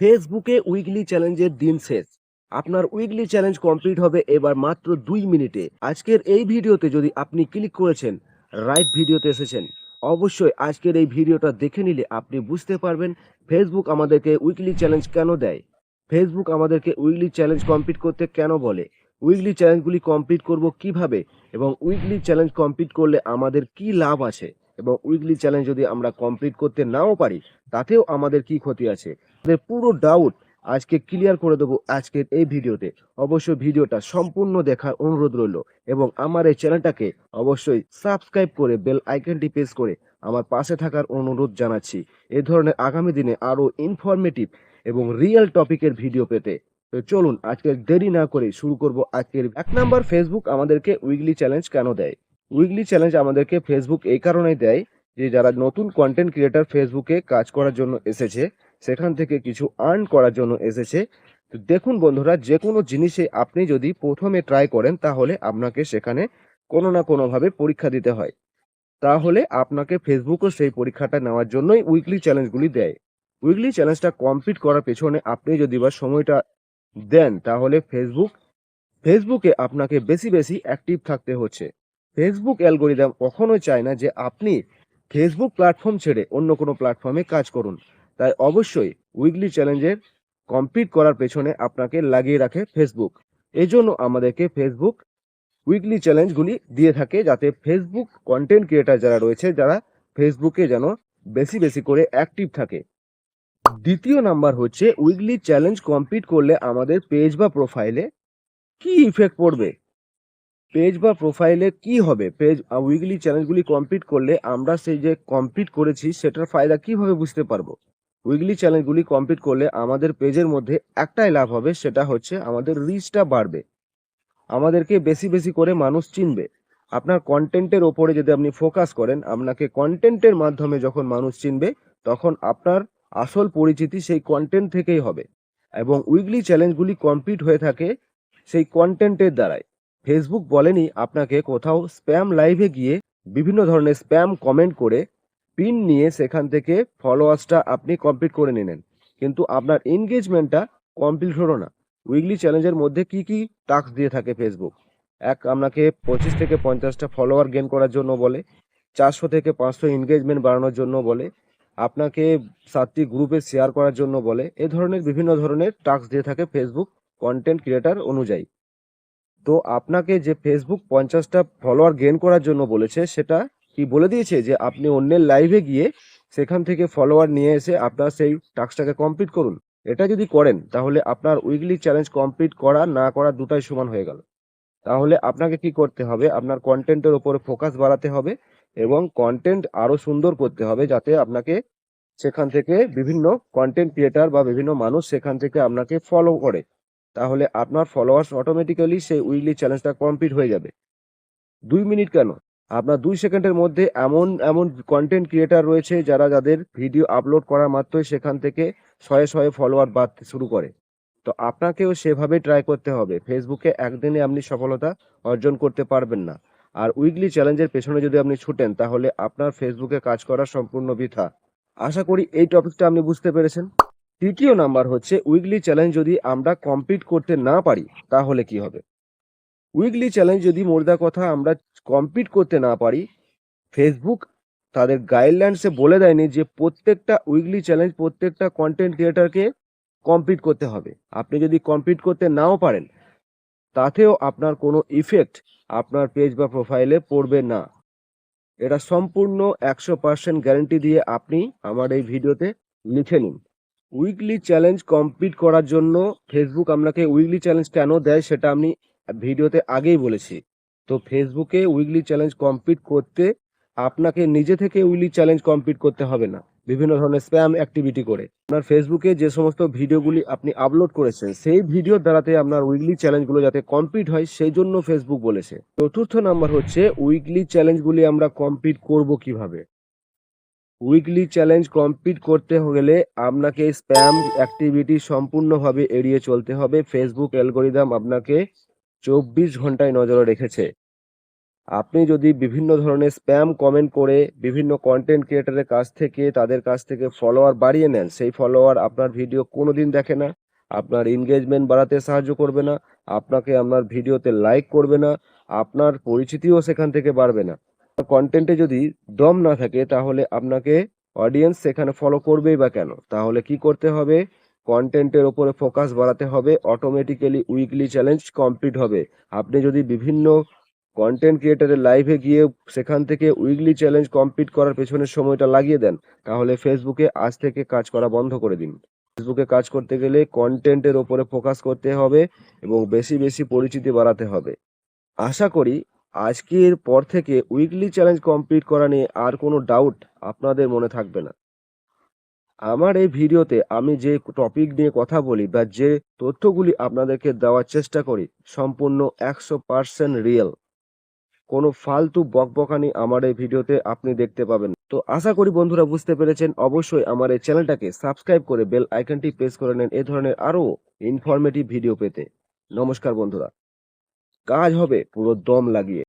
ফেসবুকে উইকলি চ্যালেঞ্জের দিন শেষ। আপনার উইকলি চ্যালেঞ্জ কমপ্লিট হবে এবার মাত্র দুই মিনিটে। আজকের এই ভিডিওতে যদি আপনি ক্লিক করেছেন, রাইট ভিডিওতে এসেছেন, অবশ্যই আজকের এই ভিডিওটা দেখে নিলে আপনি বুঝতে পারবেন ফেসবুক আমাদেরকে উইকলি চ্যালেঞ্জ কেন দেয়। ফেসবুক আমাদেরকে উইকলি চ্যালেঞ্জ কমপ্লিট করতে কেন বলে? উইকলি চ্যালেঞ্জগুলি কমপ্লিট করব কীভাবে? এবং উইকলি চ্যালেঞ্জ কমপ্লিট করলে আমাদের কি লাভ আছে? এবং উইকলি চ্যালেঞ্জ যদি আমরা কমপ্লিট করতে নাও পারি, তাতেও আমাদের কি ক্ষতি আছে? আমাদের পুরো ডাউট আজকে ক্লিয়ার করে দেবো আজকের এই ভিডিওতে। অবশ্যই ভিডিওটা সম্পূর্ণ দেখার অনুরোধ রইল এবং আমার এই চ্যানেলটাকে অবশ্যই সাবস্ক্রাইব করে বেল আইকনটি প্রেস করে আমার পাশে থাকার অনুরোধ জানাচ্ছি। এ ধরনের আগামী দিনে আরও ইনফরমেটিভ এবং রিয়েল টপিকের ভিডিও পেতে। তো চলুন আজকে দেরি না করে শুরু করব আজকের এক নাম্বার ফেসবুক আমাদেরকে উইকলি চ্যালেঞ্জ কেন দেয়? উইকলি চ্যালেঞ্জ আমাদেরকে ফেসবুক এই কারণেই দেয় যে যারা নতুন কন্টেন্ট ক্রিয়েটার ফেসবুকে কাজ করার জন্য এসেছে, সেখান থেকে কিছু আর্ন করার জন্য এসেছে। তো দেখুন বন্ধুরা যে কোনো জিনিসে আপনি যদি প্রথমে ট্রাই করেন, তাহলে আপনাকে সেখানে কোনো না কোনোভাবে পরীক্ষা দিতে হয়। তাহলে আপনাকে ফেসবুকও সেই পরীক্ষাটা নেওয়ার জন্যই উইকলি চ্যালেঞ্জগুলি দেয়। উইকলি চ্যালেঞ্জটা কমপ্লিট করার পেছনে আপনি যদি বা সময়টা দেন, তাহলে ফেসবুক ফেসবুকে আপনাকে বেশি বেশি অ্যাক্টিভ থাকতে হচ্ছে। ফেসবুক অ্যালগোরিদম কখনোই চায় না যে আপনি ফেসবুক প্ল্যাটফর্ম ছেড়ে অন্য কোনো প্ল্যাটফর্মে কাজ করুন। তাই অবশ্যই উইকলি চ্যালেঞ্জের কমপ্লিট করার পেছনে আপনাকে লাগিয়ে রাখে ফেসবুক এই জন্য আমাদেরকে ফেসবুক উইকলি চ্যালেঞ্জগুলি দিয়ে থাকে যাতে ফেসবুক কন্টেন্ট ক্রিয়েটার যারা রয়েছে, যারা ফেসবুকে যেন বেশি বেশি করে অ্যাক্টিভ থাকে। দ্বিতীয় নাম্বার হচ্ছে উইকলি চ্যালেঞ্জ কমপ্লিট করলে আমাদের পেজ বা প্রোফাইলে কি ইফেক্ট পড়বে? পেজ বা প্রোফাইলে কি হবে? পেজ উইকলি চ্যালেঞ্জগুলি কমপ্লিট করলে আমরা সেই যে কমপ্লিট করেছি, সেটার ফায়দা কীভাবে বুঝতে পারব? উইকলি চ্যালেঞ্জগুলি কমপ্লিট করলে আমাদের পেজের মধ্যে একটাই লাভ হবে, সেটা হচ্ছে আমাদের রিচটা বাড়বে। আমাদেরকে বেশি বেশি করে মানুষ চিনবে। আপনার কন্টেন্টের ওপরে যদি আপনি ফোকাস করেন, আপনাকে কন্টেন্টের মাধ্যমে যখন মানুষ চিনবে, তখন আপনার আসল পরিচিতি সেই কন্টেন্ট থেকেই হবে। এবং উইকলি চ্যালেঞ্জগুলি কমপ্লিট হয়ে থাকে সেই কন্টেন্টের দ্বারাই। ফেসবুক বলেনি আপনাকে কোথাও স্প্যাম লাইভে গিয়ে বিভিন্ন ধরনের স্প্যাম কমেন্ট করে পিন নিয়ে সেখান থেকে ফলোয়ার্সটা আপনি কমপ্লিট করে নিলেন। কিন্তু আপনার এনগেজমেন্টটা কমপ্লিট হলো না। উইকলি চ্যালেঞ্জের মধ্যে কি কি টাস্ক দিয়ে থাকে ফেসবুক এক, আপনাকে পঁচিশ থেকে পঞ্চাশটা ফলোয়ার গেন করার জন্য বলে, চারশো থেকে পাঁচশো এনগেজমেন্ট বাড়ানোর জন্য বলে, আপনাকে সাতটি গ্রুপে শেয়ার করার জন্য বলে, এ ধরনের বিভিন্ন ধরনের টাস্ক দিয়ে থাকে ফেসবুক কন্টেন্ট ক্রিয়েটার অনুযায়ী। তো আপনাকে যে ফেসবুক পঞ্চাশটা ফলোয়ার গেন করার জন্য বলেছে, সেটা কি বলে দিয়েছে যে আপনি অন্যের লাইভে গিয়ে সেখান থেকে ফলোয়ার নিয়ে এসে আপনার সেই টাস্কটাকে কমপ্লিট করুন? এটা যদি করেন, তাহলে আপনার উইকলি চ্যালেঞ্জ কমপ্লিট করা না করা দুটাই সমান হয়ে গেল। তাহলে আপনাকে কি করতে হবে? আপনার কন্টেন্টের উপরে ফোকাস বাড়াতে হবে এবং কন্টেন্ট আরও সুন্দর করতে হবে যাতে আপনাকে সেখান থেকে বিভিন্ন কন্টেন্ট ক্রিয়েটার বা বিভিন্ন মানুষ সেখান থেকে আপনাকে ফলো করে। তাহলে আপনার ফলোয়ার্স অটোমেটিক্যালি সেই উইকলি চ্যালেঞ্জটা কমপ্লিট হয়ে যাবে। দুই মিনিট কেন? আপনার দুই সেকেন্ডের মধ্যে এমন এমন কন্টেন্ট ক্রিয়েটার রয়েছে যারা যাদের ভিডিও আপলোড করা মাত্রই সেখান থেকে শয়ে শয়ে ফলোয়ার বাড়তে শুরু করে। তো আপনাকেও সেভাবে ট্রাই করতে হবে। ফেসবুকে একদিনে আপনি সফলতা অর্জন করতে পারবেন না। আর উইকলি চ্যালেঞ্জের পেছনে যদি আপনি ছুটেন, তাহলে আপনার ফেসবুকে কাজ করা সম্পূর্ণ বৃথা। আশা করি এই টপিকটা আপনি বুঝতে পেরেছেন। তৃতীয় নাম্বার হচ্ছে উইকলি চ্যালেঞ্জ যদি আমরা কমপ্লিট করতে না পারি, তাহলে কি হবে? উইকলি চ্যালেঞ্জ যদি মোর্দা কথা আমরা কমপ্লিট করতে না পারি, ফেসবুক তাদের গাইডলাইন্সে বলে দেয়নি যে প্রত্যেকটা উইকলি চ্যালেঞ্জ প্রত্যেকটা কন্টেন্ট ক্রিয়েটারকে কমপ্লিট করতে হবে। আপনি যদি কমপ্লিট করতে নাও পারেন, তাতেও আপনার কোনো ইফেক্ট আপনার পেজ বা প্রোফাইলে পড়বে না। এটা সম্পূর্ণ একশো পার্সেন্ট গ্যারেন্টি দিয়ে আপনি আমার এই ভিডিওতে লিখে নিন। উইকলি চ্যালেঞ্জ কমপ্লিট করার জন্য ফেসবুক আপনাকে উইকলি চ্যালেঞ্জ কেন দেয় সেটা আমি ভিডিওতে আগেই বলেছি। তো ফেসবুকে উইকলি চ্যালেঞ্জ কমপ্লিট করতে আপনাকে নিজে থেকে উইকলি চ্যালেঞ্জ কমপ্লিট করতে হবে না। বিভিন্ন ধরনের স্প্যাম অ্যাক্টিভিটি করে। আপনার ফেসবুকে যে সমস্ত ভিডিওগুলি আপনি আপলোড করেছেন, সেই ভিডিওর দ্বারাতে আপনার উইকলি চ্যালেঞ্জগুলো যাতে কমপ্লিট হয়, সেই জন্য ফেসবুক বলেছে। চতুর্থ নাম্বার হচ্ছে উইকলি চ্যালেঞ্জগুলি আমরা কমপ্লিট করব কীভাবে? উইকলি চ্যালেঞ্জ কমপ্লিট করতে গেলে আপনাকে স্প্যাম অ্যাক্টিভিটি সম্পূর্ণভাবে এড়িয়ে চলতে হবে। ফেসবুক অ্যালগোরিদম আপনাকে চব্বিশ ঘন্টায় নজরে রেখেছে। আপনি যদি বিভিন্ন ধরনের স্প্যাম কমেন্ট করে বিভিন্ন কন্টেন্ট ক্রিয়েটারের কাছ থেকে, তাদের কাছ থেকে ফলোয়ার বাড়িয়ে নেন, সেই ফলোয়ার আপনার ভিডিও কোনো দিন দেখে না, আপনার এনগেজমেন্ট বাড়াতে সাহায্য করবে না, আপনাকে আপনার ভিডিওতে লাইক করবে না, আপনার পরিচিতিও সেখান থেকে বাড়বে না। কন্টেন্টে যদি দম না থাকে, তাহলে আপনাকে অডিয়েন্স সেখানে ফলো করবেই বা কেন? তাহলে কি করতে হবে? কন্টেন্টের ওপরে ফোকাস বাড়াতে হবে অটোমেটিক্যালি উইকলি চ্যালেঞ্জ কমপ্লিট হবে। আপনি যদি বিভিন্ন কন্টেন্ট ক্রিয়েটারের লাইভে গিয়ে সেখান থেকে উইকলি চ্যালেঞ্জ কমপ্লিট করার পেছনে সময়টা লাগিয়ে দেন, তাহলে ফেসবুকে আজ থেকে কাজ করা বন্ধ করে দিন। ফেসবুকে কাজ করতে গেলে কন্টেন্টের ওপরে ফোকাস করতে হবে এবং বেশি বেশি পরিচিতি বাড়াতে হবে। আশা করি আজকের পর থেকে উইকলি চ্যালেঞ্জ কমপ্লিট করা নিয়ে আর কোনো ডাউট আপনাদের মনে থাকবে না। আমার এই ভিডিওতে আমি যে টপিক নিয়ে কথা বলি বা যে তথ্যগুলি আপনাদেরকে দেওয়ার চেষ্টা করি, সম্পূর্ণ একশো পার্সেন্ট রিয়েল কোনো ফালতু বকবকানি আমার এই ভিডিওতে আপনি দেখতে পাবেন। তো আশা করি বন্ধুরা বুঝতে পেরেছেন, অবশ্যই আমার এই চ্যানেলটাকে সাবস্ক্রাইব করে বেল আইকনটি প্রেস করে নেন এ ধরনের আরও ইনফরমেটিভ ভিডিও পেতে। নমস্কার বন্ধুরা। কাজ হবে, পুরো দম লাগিয়ে।